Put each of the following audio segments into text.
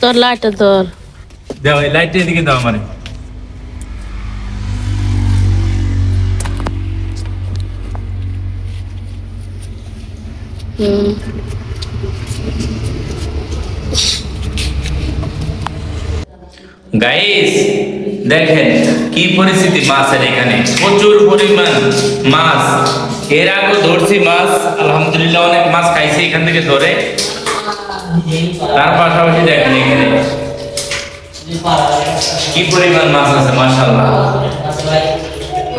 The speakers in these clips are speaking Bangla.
তোর লাইটটা তোর দাও এই লাইটটা এদিকে দাও মানে হুম। গাইস দেখেন কি পরিস্থিতি মাছের এখানে। প্রচুর পরিমাণ মাছ। এর আগে ধরছি মাছ। আলহামদুলিল্লাহ অনেক মাছ খাইছি এখান থেকে ধরে। তার পাশাপাশি দেখেন এখানে কি পরিমাণ মাছ আছে মাশাল্লাহ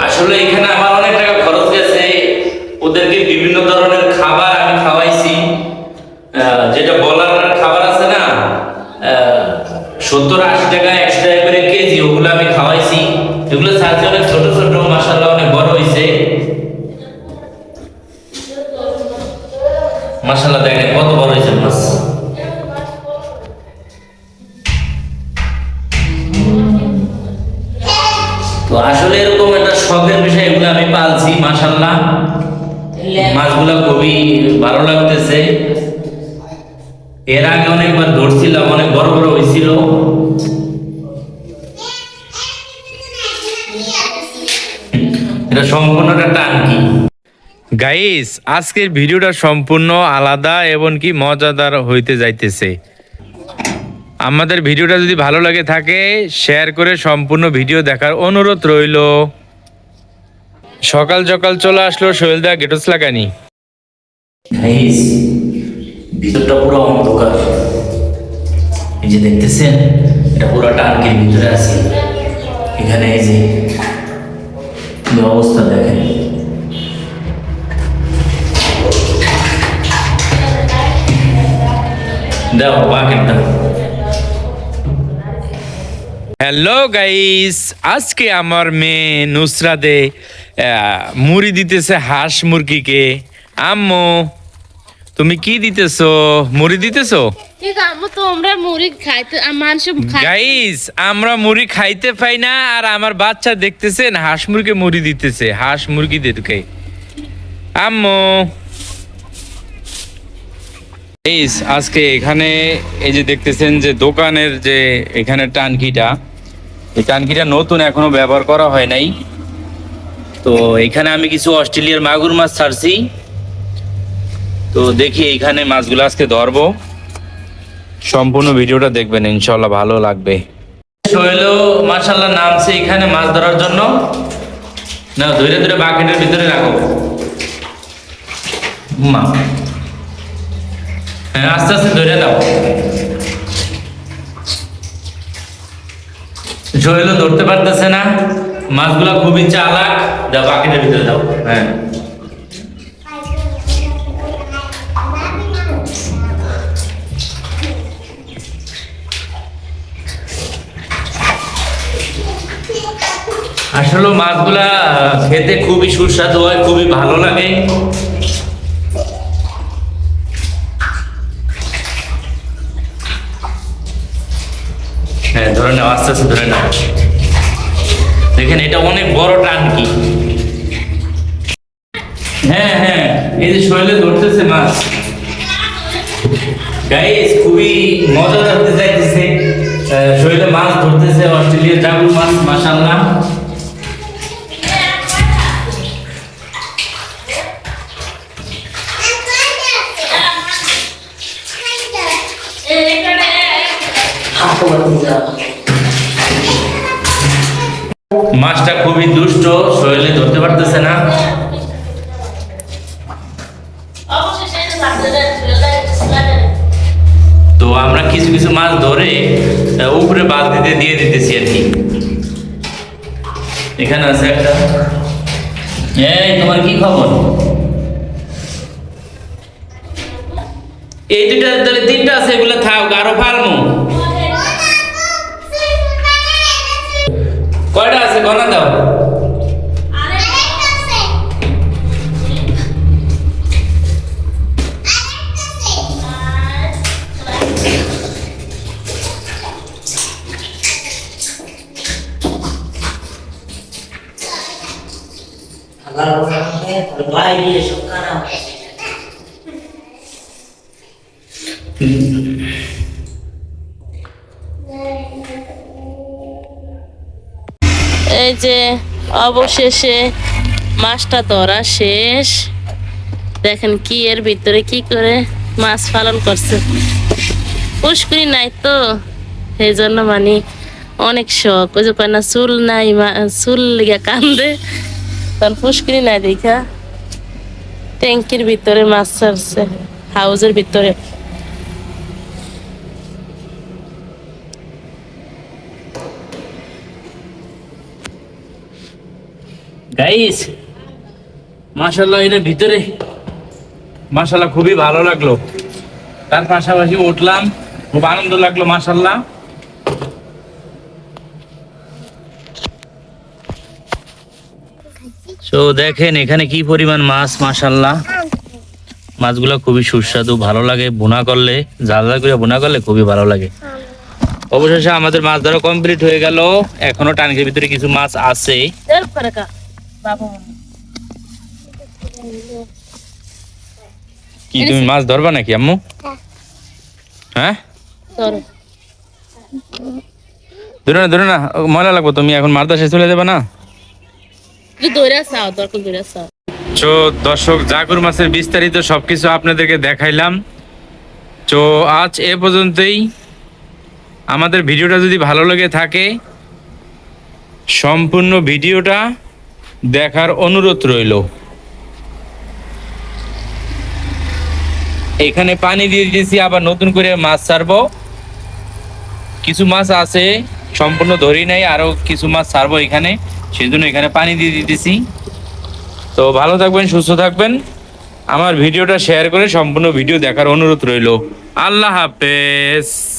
আসলে এখানে আমার অনেক টাকা খরচ গেছে। ওদেরকে বিভিন্ন ধরনের খাবার আমি খাওয়াইছি। যেটা বলার খাবার আছে না সত্তর আশি টাকা এগুলো অনেক ছোট ছোট মাসাল্লাহ অনেক বড় হয়েছে মাসাল্লাহ দেখেন কত বড় হয়েছে মাছ। তো আসলে এরকম একটা শখের বিষয়, এগুলো আমি পালছি মাসাল্লাহ মাছগুলো খুবই ভালো লাগতেছে। এর আগে অনেকবার ধরছিলাম, অনেক বড় বড় হয়েছিল সম্পূর্ণটা টাঙ্কি গাইস আজকের ভিডিওটা সম্পূর্ণ আলাদা এবং কি মজাদার হইতে যাইতেছে। আমাদের ভিডিওটা যদি ভালো লাগে থাকে শেয়ার করে সম্পূর্ণ ভিডিও দেখার অনুরোধ রইল। সকাল সকাল চলে আসলো সোহেলদা গেটস লাগানি। গাইস ভিতরটা পুরো অন্ধকার। এই যে দেখতেছেন এটা পুরো টাঙ্কির ভিতরে আছে। এখানে এই যে কি অবস্থা হ্যালো গাইস আজকে আমার মেয়ে নুসরাদে মুড়ি দিতেছে হাঁস মুরগিকে। আম্মু তুমি কি দিতেছো? মুড়ি দিতেছো? গাইস আমরা মুড়ি খাইতে পাই না আর আমার বাচ্চা দেখতেছেন হাঁস মুরগি মুড়ি দিতেছে হাঁস মুরগিদেরকে আম্মু। গাইস আজকে এখানে এই যে দেখতেছেন যে দোকানের যে এখানে টানকিটা এই টানকিটা নতুন এখনও ব্যবহার করা হয় নাই। তো এখানে আমি কিছু অস্ট্রেলিয়ার মাগুর মাছ ছাড়ছি। তো দেখি এখানে মাছগুলো আজকে ধরবো। সম্পূর্ণ ভিডিওটা দেখবেন ইনশাল্লাহ ভালো লাগবে। শৈলো মার্শাল্লাহ নামছে এখানে মাছ ধরার জন্য। না ধরে ধরে বাকেটের ভিতরে রাখো। মা। হ্যাঁ আস্তে আস্তে ধরে দাও শৈলো ধরতে পারতেছে না। মাছগুলা খুবই চালাক। দাও, বাকেটের ভিতরে দাও। হ্যাঁ। আসলে মাছগুলা খেতে খুবই সুস্বাদু হয় খুবই ভালো লাগে। হ্যাঁ ধরে নাও আস্তে আস্তে ধরে নাও। দেখেন এটা অনেক বড় টানকি। হ্যাঁ হ্যাঁ এই যে শৈলে ধরতেছে মাছ। গাইস খুবই মজা ধরতে যাইতেছে। আহ, শৈলে মাছ ধরতেছে অস্ট্রেলিয়ার জাগুর মাছ মাসাল্লাহ মাছটা খুবই দুষ্ট শৈলে ধরতে পারতেছে না। তো আমরা কিছু কিছু মাছ ধরে উপরে বালতিতে দিয়ে দিতেছি আর কি। এখানে আছে একটা। এই তোমার কি খবর? এই দুইটা তাহলে তিনটা আছে এগুলো থাক আরও ফালমু। কয়টা আছে? গনা দাও। বাইরে সব এই যে অবশেষে মাছটা ধরা শেষ। দেখেন কি এর ভিতরে কি করে মাছ পালন করছে। পুষ্করি নাই তো। সেই জন্য মানে অনেক শখ। ওই যে কয় না, চুল নাই চুল লিগা কান্দে। তখন পুষ্করি নাই দেখা। ট্যাঙ্কির ভিতরে মাছ ছাড়ছে, হাউজের ভিতরে। গাইস মাশাল্লাহ এটার ভিতরে। মাশাল্লাহ খুবই ভালো লাগল। তার পাশাপাশি উঠলাম, খুব আনন্দ লাগল মাশাল্লাহ তো দেখেন এখানে কি পরিমাণ মাছ মাশাল্লাহ মাছগুলো খুবই সুস্বাদু, ভালো লাগে বোনা করলে জাল জাল করে বোনা করলে খুবই ভালো লাগে। অবশেষে আমাদের মাছ ধরা কমপ্লিট হয়ে গেল। এখনও টানকের ভিতরে কিছু মাছ আছে। কি তুমি মাছ ধরবা নাকি আম্মু? হ্যাঁ? ধরো। ধরে না ধরে না ময়লা লাগবো তুমি এখন মারদাসে চলে যাবে না? তো দর্শক জাগুর মাছের বিস্তারিত সবকিছু আপনাদেরকে দেখাইলাম। তো আজ এ পর্যন্তই। আমাদের ভিডিওটা যদি ভালো লেগে থাকে সম্পূর্ণ ভিডিওটা দেখার অনুরোধ রইল। এখানে পানি দিয়ে দিয়েছি, আবার নতুন করে মাছ ছাড়বো। কিছু মাছ আছে, সম্পূর্ণ ধরি নাই, আরও কিছু মাছ ছাড়বো এখানে। সেই জন্য এখানে পানি দিয়ে দিতেছি। তো ভালো থাকবেন, সুস্থ থাকবেন। আমার ভিডিওটা শেয়ার করে সম্পূর্ণ ভিডিও দেখার অনুরোধ রইল। আল্লাহ হাফেজ।